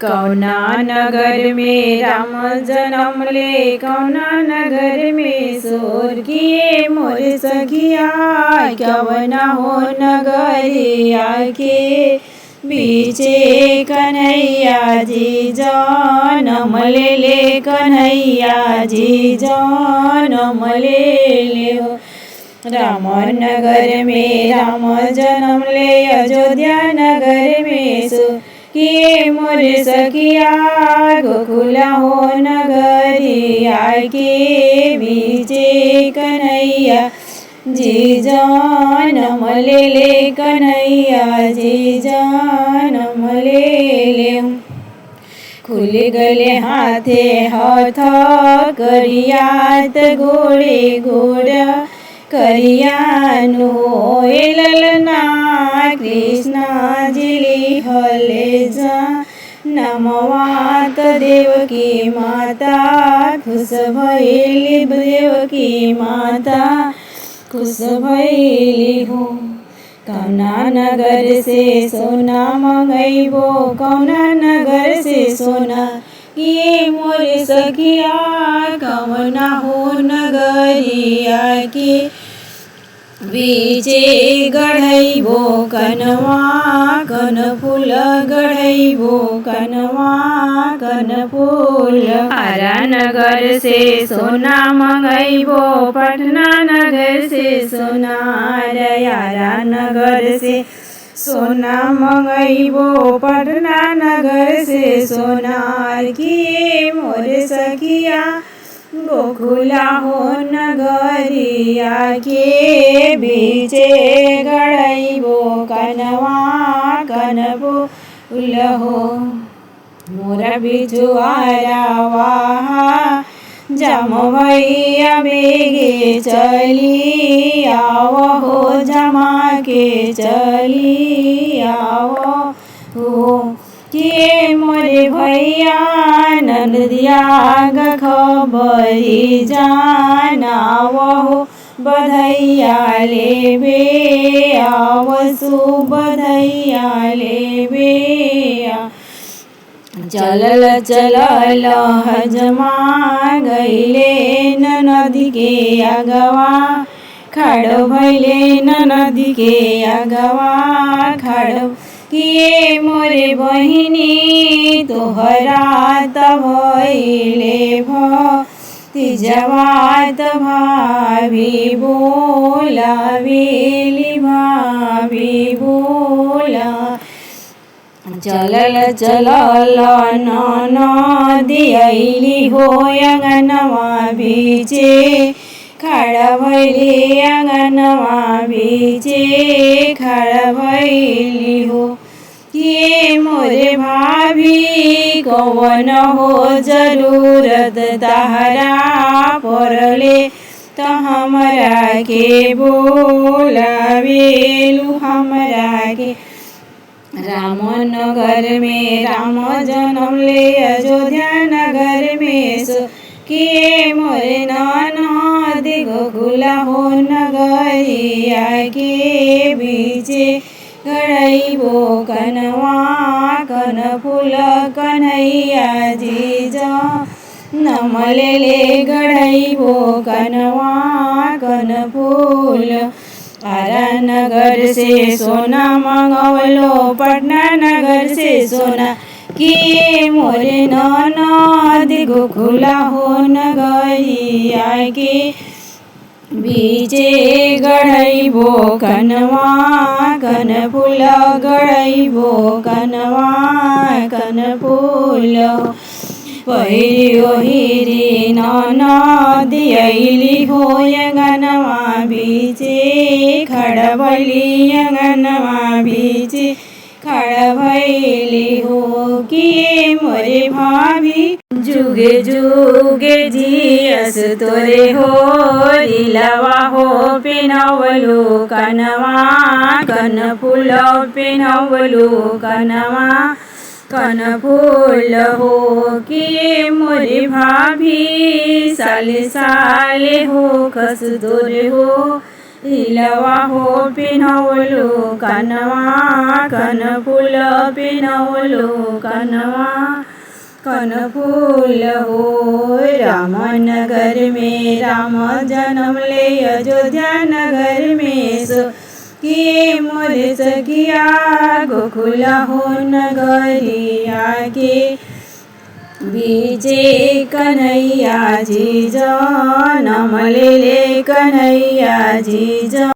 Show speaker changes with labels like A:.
A: कौना नगर में राम जन्म ले कौना नगर में सोर किए मोर सखिया कवना हो नगरिया के बीचे कन्हैया जी जनम ले ले, कन्हैया जी जनम ले ले। हो राम नगर में राम जन्म ले, अयोध्या नगर में सो किए मोर सखिया गोकुला हो नगरिया के बीचे कन्हैया। जी जानम ले ले कन्हैया, जी जानम ले ले। खुल गले हाथे हाथ करियात घोड़े घोड़ा करियानु ललना कृष्णा जिली हले जा नमवात देवकी माता खुश भैली देवकी माता खुश भैली हो कौना नगर से सोना मंगैबो कौना नगर से ये मोर सखिया कवना हो नगरिया के। बीचे गढ़ैबो कनवा, कन फूल गढ़ैबो कनवा, कन फूल हरा नगर से सोना मंगैबो, पटना नगर से सोना यारा नगर से सोना मंगैबो पटना नगर से सोनार की मोर सखिया। गोकुला हो नगरिया के बीचे गड़ैबो कनवा कनबो उलहो मोर वाहा जमवैया बेगे चली आओ हो जमा के चली आओ हो के मोरे भैया ननदिया खबरी जाना वहो बधैया ले लेबे आवसु बधैया लेबे चलल चलल हजमा गईले नदी के अगवा खड़ भैले न नदी के अगवा खड़ किए मोरे बहिनी, तोहरा त भैले भतिजवात भाभी बोला बेली भाभी बोला। జలల జలాలానాది ఐలి హోయంగనవా బీజే కళవైలి అంగనవా బీజే కళవైలి హో ये मोरे भाभी कौन हो जरूरत तहरा परले त हमरा के बोलावेलु हमरा के राम नगर में राम जन्म ले अयोध्या नगर में सो। किए मोरे नदी गोकुला हो नगरिया के बीचे। गड़ैबो कनवा कन फूल कन्हैया जी जा। नमले ले गड़ैबो कनवा कन फूल आरा नगर से सोना मंगवलो, पटना नगर से सोना। कि मोरे नदी गोकुला हो नगरिया के बीचे गढ़ैबो, कनवा कन फूल गढ़ैबो, कनवा कन फूल भोहि नो यङ्गीजे कर खडबैली हो मोरे भाभि जुगे जुगे जियस तोरे हो लीलवा हो पिनवलु कनवा कन फुल पलो कनवा कन फूल हो कि मोरे भाभी साले साले हो खस तोरे हो हिलवा हो पिनवलो कनवा कनफूल पिनवलो कनवा कनफूल हो रामनगर में राम जन्म ले अयोध्या नगर में सो किए मोरे सखिया गोकुल नगरिया के बीजे कन्हैया जी जो नमले ले कन्हैया जी जन